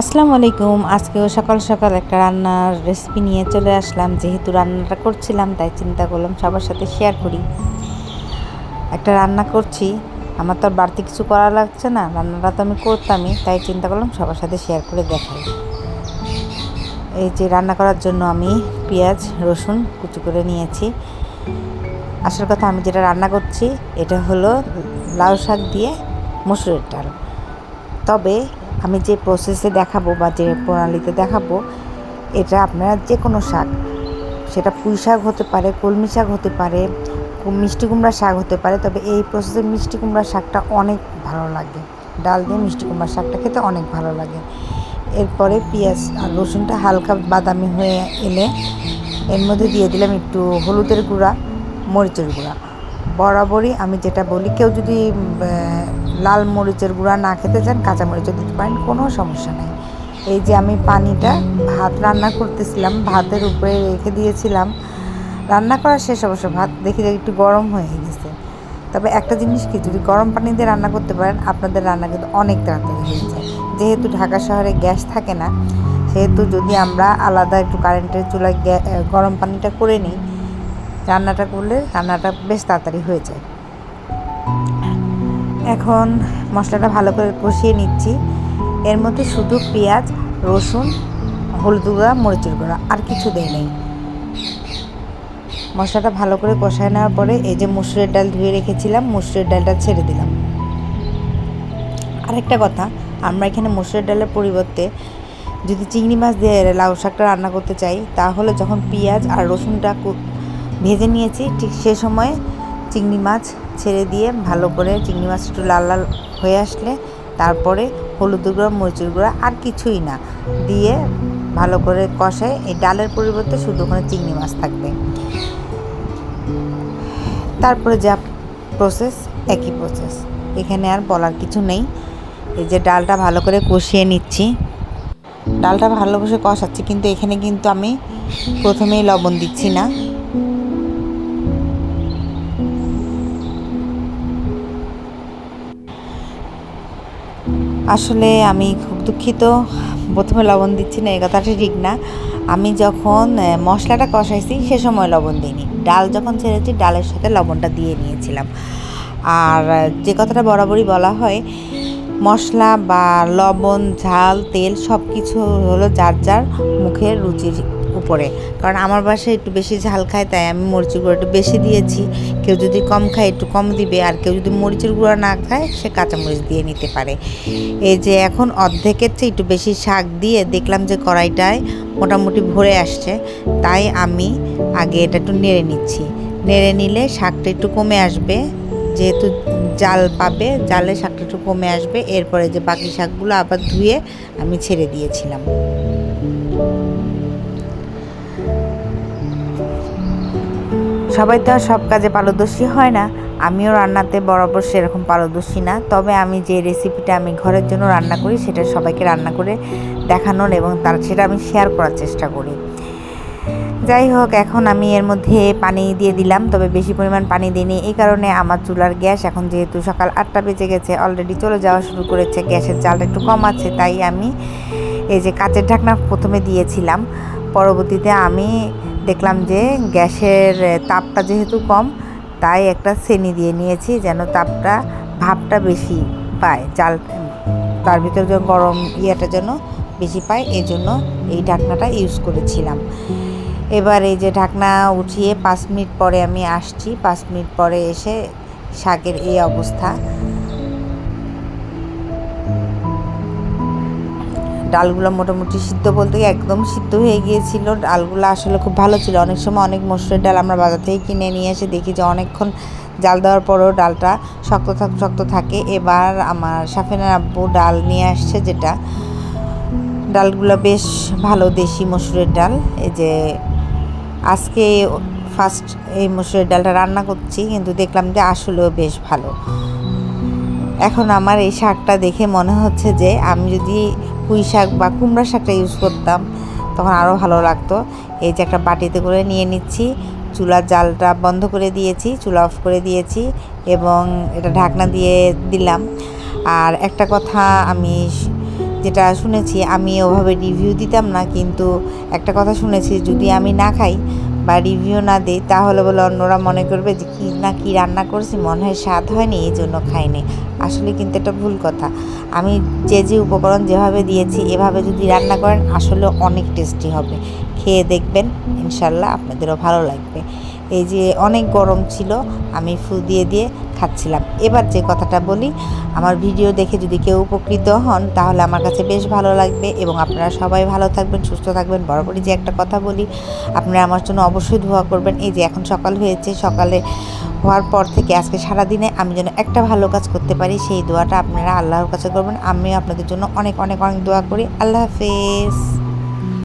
আসসালামু আলাইকুম। আজকেও সকাল সকাল একটা রান্নার রেসিপি নিয়ে চলে আসলাম। যেহেতু রান্নাটা করছিলাম, তাই চিন্তা করলাম সবার সাথে শেয়ার করি। একটা রান্না করছি। আমার তো আর বাড়তি কিছু করা লাগছে না। রান্নাটা তো আমি করতামই, তাই চিন্তা করলাম সবার সাথে শেয়ার করে দেখাই। এই যে রান্না করার জন্য আমি পেঁয়াজ, রসুন কুচি করে নিয়েছি। আসল কথা, আমি যেটা রান্না করছি, এটা হলো লাউ শাক দিয়ে মসুরের ডাল। তবে আমি যে প্রসেসে দেখাবো বা যে প্রণালীতে দেখাবো, এটা আপনারা যে কোনো শাক, সেটা পুঁই শাক হতে পারে, কলমি শাক হতে পারে মিষ্টি কুমড়া শাক হতে পারে, তবে এই প্রসেসে মিষ্টি কুমড়া শাকটা অনেক ভালো লাগে। ডাল দিয়ে মিষ্টি কুমড়া শাকটা খেতে অনেক ভালো লাগে। এরপরে পেঁয়াজ আর রসুনটা হালকা বাদামি হয়ে এলে, এর মধ্যে দিয়ে দিলাম একটু হলুদের গুঁড়া, মরিচের গুঁড়া। বরাবরই আমি যেটা বলি, কেউ যদি লাল মরিচের গুঁড়া না খেতে চান, কাঁচা মরিচও দিতে পারেন, কোনো সমস্যা নেই। এই যে আমি পানিটা, ভাত রান্না করতেছিলাম, ভাতের উপরে রেখে দিয়েছিলাম। রান্না করা শেষ অবশ্য, ভাত দেখি যে একটু গরম হয়ে গেছে। তবে একটা জিনিস কি, যদি গরম পানি দিয়ে রান্না করতে পারেন, আপনাদের রান্না কিন্তু অনেক তাড়াতাড়ি হয়ে যায়। যেহেতু ঢাকা শহরে গ্যাস থাকে না, সেহেতু যদি আমরা আলাদা একটু কারেন্টের চুলায় গরম পানিটা করে নিই রান্নাটা করলে রান্নাটা বেশ তাড়াতাড়ি হয়ে যায়। এখন মশলাটা ভালো করে কষিয়ে নিচ্ছি। এর মধ্যে শুধু পেঁয়াজ, রসুন, হলুদ গুঁড়া, মরিচের গুঁড়া, আর কিছু দেয় নেই। মশলাটা ভালো করে কষায় নেওয়ার পরে এই যে মুসুরের ডাল ধুয়ে রেখেছিলাম, মুসুরের ডালটা ছেড়ে দিলাম। আরেকটা কথা, আমরা এখানে মুসুরের ডালের পরিবর্তে যদি চিংড়ি মাছ দিয়ে লাউ শাকটা রান্না করতে চাই, তাহলে যখন পেঁয়াজ আর রসুনটা ভেজে নিয়েছি। ঠিক সে সময় চিংড়ি মাছ ছেড়ে দিয়ে ভালো করে চিংড়ি মাছ একটু লাল লাল হয়ে আসলে তারপরে হলুদ গুঁড়ো, মরিচের গুঁড়া আর কিছুই না। দিয়ে ভালো করে কষায় এই ডালের পরিবর্তে শুধু ওখানে চিংড়ি মাছ থাকবে। তারপরে যা প্রসেস একই প্রসেস এখানে আর বলার কিছু নেই। এই যে ডালটা ভালো করে কষিয়ে নিচ্ছি। ডালটা ভালো করে কষাচ্ছি, কিন্তু এখানে কিন্তু আমি প্রথমেই লবণ দিচ্ছি না। আসলে আমি খুব দুঃখিত। প্রথমে লবণ দিচ্ছি না এ কথাটা ঠিক না। আমি যখন মশলাটা কষাইছি সে সময় লবণ দিইনি। ডাল যখন ছেড়েছি, ডালের সাথে লবণটা দিয়ে নিয়েছিলাম। আর যে কথাটা বরাবরই বলা হয়, মশলা বা লবণ, ঝাল, তেল সব কিছু হলো যার যার মুখের রুচির উপরে। কারণ আমার বাসায় একটু বেশি ঝাল খায়, তাই আমি মরিচের গুঁড়ো একটু বেশি দিয়েছি। কেউ যদি কম খায়, একটু কম দিবে। আর কেউ যদি মরিচের গুঁড়ো না খায়, সে কাঁচামরিচ দিয়ে নিতে পারে। এই যে এখন অর্ধেকের চেয়ে একটু বেশি শাক দিয়ে দেখলাম যে কড়াইটায় মোটামুটি ভরে আসছে। তাই আমি আগে এটা একটু নেড়ে নিচ্ছি। নেড়ে নিলে শাকটা একটু কমে আসবে। যেহেতু জাল পাবে, জালে শাকটা একটু কমে আসবে। এরপরে যে বাকি শাকগুলো আবার ধুয়ে আমি ছেড়ে দিয়েছিলাম। সবাই তো আর সব কাজে পারদর্শী হয় না। আমিও রান্নাতে বরাবর সেরকম পারদর্শী না। তবে আমি যে রেসিপিটা আমি ঘরের জন্য রান্না করি, সেটা সবাইকে রান্না করে দেখানোর এবং তার সেটা আমি শেয়ার করার চেষ্টা করি। যাই হোক, এখন আমি এর মধ্যে পানি দিয়ে দিলাম, তবে বেশি পরিমাণ পানি দিইনি। এই কারণে আমার চুলার গ্যাস এখন যেহেতু সকাল আটটা বেজে গেছে অলরেডি চলে যাওয়া শুরু করেছে। গ্যাসের চালটা একটু কম আছে, তাই আমি এই যে কাচের ঢাকনা প্রথমে দিয়েছিলাম। পরবর্তীতে আমি দেখলাম যে গ্যাসের তাপটা যেহেতু কম, তাই একটা সেনি দিয়ে নিয়েছি যেন তাপটা, ভাপটা বেশি পায় চাল তার ভিতরে যেন গরম ইয়েটা যেন বেশি পায় এই জন্য এই ঢাকনাটা ইউজ করেছিলাম। এবার এই যে ঢাকনা উঠিয়ে পাঁচ মিনিট পরে আমি আসছি, পাঁচ মিনিট পরে এসে শাকের এই অবস্থা। ডালগুলো মোটামুটি সিদ্ধ বলতে একদম সিদ্ধ হয়ে গিয়েছিল। ডালগুলো আসলে খুব ভালো ছিল। অনেক সময় অনেক মসুরের ডাল আমরা বাজার থেকে কিনে নিয়ে এসে দেখি যে অনেকক্ষণ জাল দেওয়ার পরেও ডালটা শক্ত থাক, শক্ত থাকে। এবার আমার সাফিনার আব্বু ডাল নিয়ে আসছে যেটা। ডালগুলো বেশ ভালো দেশি মসুরের ডাল। এই যে আজকে ফার্স্ট এই মসুরের ডালটা রান্না করছি, কিন্তু দেখলাম যে আসলেও বেশ ভালো। এখন আমার এই শাকটা দেখে মনে হচ্ছে যে আমি যদি পুঁই শাক বা কুমড়া শাকটা ইউজ করতাম, তখন আরও ভালো লাগতো। এই যে একটা বাটিতে করে নিয়ে নিচ্ছি, চুলার জালটা বন্ধ করে দিয়েছি, চুলা অফ করে দিয়েছি এবং এটা ঢাকনা দিয়ে দিলাম। আর একটা কথা আমি যেটা শুনেছি, আমি ওভাবে রিভিউ দিতাম না, কিন্তু একটা কথা শুনেছি, যদি আমি না খাই বা রিভিউ না দিই, তাহলে বলে অন্যরা মনে করবে যে কী না কী রান্না করছি, মনে হয় স্বাদ হয়নি এই জন্য খাইনি আসলে কিন্তু এটা ভুল কথা। আমি যে যে উপকরণ যেভাবে দিয়েছি, এভাবে যদি রান্না করেন আসলে অনেক টেস্টি হবে। খেয়ে দেখবেন, ইনশাল্লাহ আপনাদেরও ভালো লাগবে। এই যে অনেক গরম ছিল, আমি ফু দিয়ে দিয়ে খাচ্ছিলাম। এবার যে কথাটা বলি, আমার ভিডিও দেখে যদি কেউ উপকৃত হন, তাহলে আমার কাছে বেশ ভালো লাগবে এবং আপনারা সবাই ভালো থাকবেন, সুস্থ থাকবেন। বরাবরই যে একটা কথা বলি, আপনারা আমার জন্য অবশ্যই দোয়া করবেন। এই যে এখন সকাল হয়েছে, সকালে হওয়ার পর থেকে আজকে সারাদিনে আমি যেন একটা ভালো কাজ করতে পারি, সেই দোয়াটা আপনারা আল্লাহর কাছে করবেন। আমিও আপনাদের জন্য অনেক অনেক অনেক দোয়া করি। আল্লাহ হাফেজ।